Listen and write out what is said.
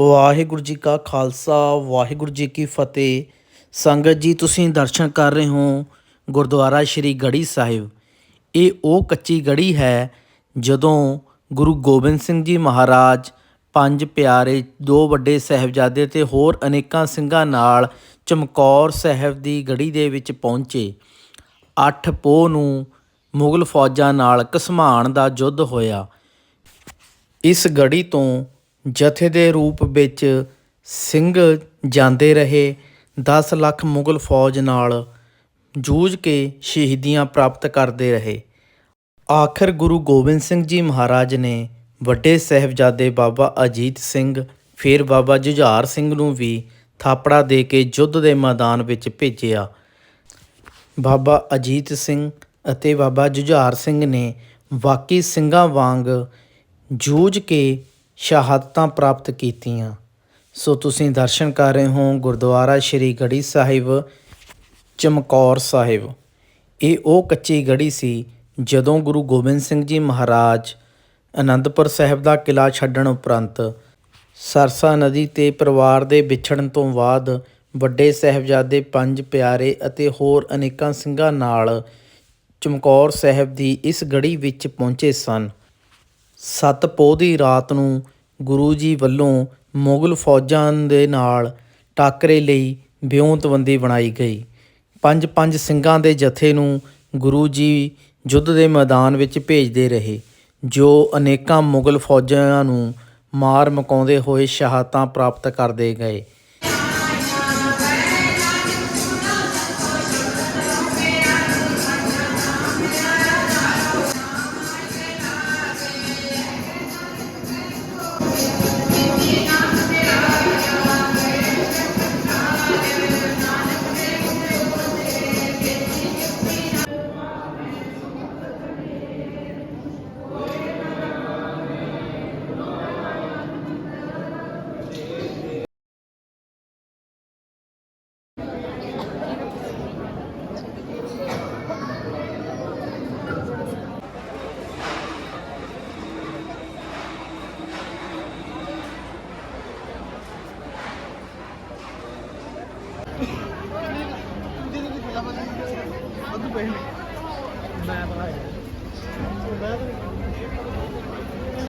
ਵਾਹਿਗੁਰੂ ਜੀ ਕਾ ਖਾਲਸਾ, ਵਾਹਿਗੁਰੂ ਜੀ ਕੀ ਫਤਿਹ। ਸੰਗਤ ਜੀ, ਤੁਸੀਂ ਦਰਸ਼ਨ ਕਰ ਰਹੇ ਹੋ ਗੁਰਦੁਆਰਾ ਸ਼੍ਰੀ ਗੜੀ ਸਾਹਿਬ। ਇਹ ਉਹ ਕੱਚੀ ਗੜੀ ਹੈ ਜਦੋਂ ਗੁਰੂ ਗੋਬਿੰਦ ਸਿੰਘ ਜੀ ਮਹਾਰਾਜ ਪੰਜ ਪਿਆਰੇ, ਦੋ ਵੱਡੇ ਸਾਹਿਬਜ਼ਾਦੇ ਤੇ ਹੋਰ ਅਨੇਕਾਂ ਸਿੰਘਾਂ ਨਾਲ ਚਮਕੌਰ ਸਾਹਿਬ ਦੀ ਗੜੀ ਦੇ ਵਿੱਚ ਪਹੁੰਚੇ। 8 ਪੋਹ ਨੂੰ ਮੁਗਲ ਫੌਜਾਂ ਨਾਲ ਘਸਮਾਣ ਦਾ ਯੁੱਧ ਹੋਇਆ। ਇਸ ਗੜੀ ਤੋਂ ਜਥੇ ਦੇ ਰੂਪ ਵਿੱਚ ਸਿੰਘ ਜਾਂਦੇ ਰਹੇ 10 ਲੱਖ ਮੁਗਲ ਫੌਜ ਨਾਲ ਜੂਝ ਕੇ ਸ਼ਹੀਦੀਆਂ ਪ੍ਰਾਪਤ ਕਰਦੇ ਰਹੇ। ਆਖਰ ਗੁਰੂ ਗੋਬਿੰਦ ਸਿੰਘ ਜੀ ਮਹਾਰਾਜ ਨੇ ਵੱਡੇ ਸਾਹਿਬਜ਼ਾਦੇ ਬਾਬਾ ਅਜੀਤ ਸਿੰਘ, ਫਿਰ ਬਾਬਾ ਜੁਝਾਰ ਸਿੰਘ ਨੂੰ ਵੀ ਥਾਪੜਾ ਦੇ ਕੇ ਯੁੱਧ ਦੇ ਮੈਦਾਨ ਵਿੱਚ ਭੇਜਿਆ। ਬਾਬਾ ਅਜੀਤ ਸਿੰਘ ਅਤੇ ਬਾਬਾ ਜੁਝਾਰ ਸਿੰਘ ਨੇ ਵਾਕੀ ਸਿੰਘਾਂ ਵਾਂਗ ਜੂਝ ਕੇ ਸ਼ਹਾਦਤਾਂ ਪ੍ਰਾਪਤ ਕੀਤੀਆਂ। ਸੋ ਤੁਸੀਂ ਦਰਸ਼ਨ ਕਰ ਰਹੇ ਹੋ ਗੁਰਦੁਆਰਾ ਸ਼੍ਰੀ ਗੜੀ ਸਾਹਿਬ, ਚਮਕੌਰ ਸਾਹਿਬ। ਇਹ ਉਹ ਕੱਚੀ ਗੜੀ ਸੀ ਜਦੋਂ ਗੁਰੂ ਗੋਬਿੰਦ ਸਿੰਘ ਜੀ ਮਹਾਰਾਜ ਅਨੰਦਪੁਰ ਸਾਹਿਬ ਦਾ ਕਿਲਾ ਛੱਡਣ ਉਪਰੰਤ ਸਰਸਾ ਨਦੀ ਤੇ ਪਰਿਵਾਰ ਦੇ ਵਿਛੜਨ ਤੋਂ ਬਾਅਦ ਵੱਡੇ ਸਾਹਿਬਜ਼ਾਦੇ ਪੰਜ ਪਿਆਰੇ ਅਤੇ ਹੋਰ ਅਨੇਕਾਂ ਸਿੰਘਾਂ ਨਾਲ ਚਮਕੌਰ ਸਾਹਿਬ ਦੀ ਇਸ ਗੜੀ ਵਿੱਚ ਪਹੁੰਚੇ ਸਨ। ਸੱਤ ਪੋਹ ਦੀ ਰਾਤ ਨੂੰ ਗੁਰੂ ਜੀ ਵੱਲੋਂ ਮੁਗਲ ਫੌਜਾਂ ਦੇ ਨਾਲ ਟਾਕਰੇ ਲਈ ਵਿਉਂਤਬੰਦੀ ਬਣਾਈ ਗਈ। ਪੰਜ ਪੰਜ ਸਿੰਘਾਂ ਦੇ ਜਥੇ ਨੂੰ ਗੁਰੂ ਜੀ ਯੁੱਧ ਦੇ ਮੈਦਾਨ ਵਿੱਚ ਭੇਜਦੇ ਰਹੇ, ਜੋ ਅਨੇਕਾਂ ਮੁਗਲ ਫੌਜਾਂ ਨੂੰ ਮਾਰ ਮਕਾਉਂਦੇ ਹੋਏ ਸ਼ਹਾਦਤਾਂ ਪ੍ਰਾਪਤ ਕਰਦੇ ਗਏ। ਮੈਂ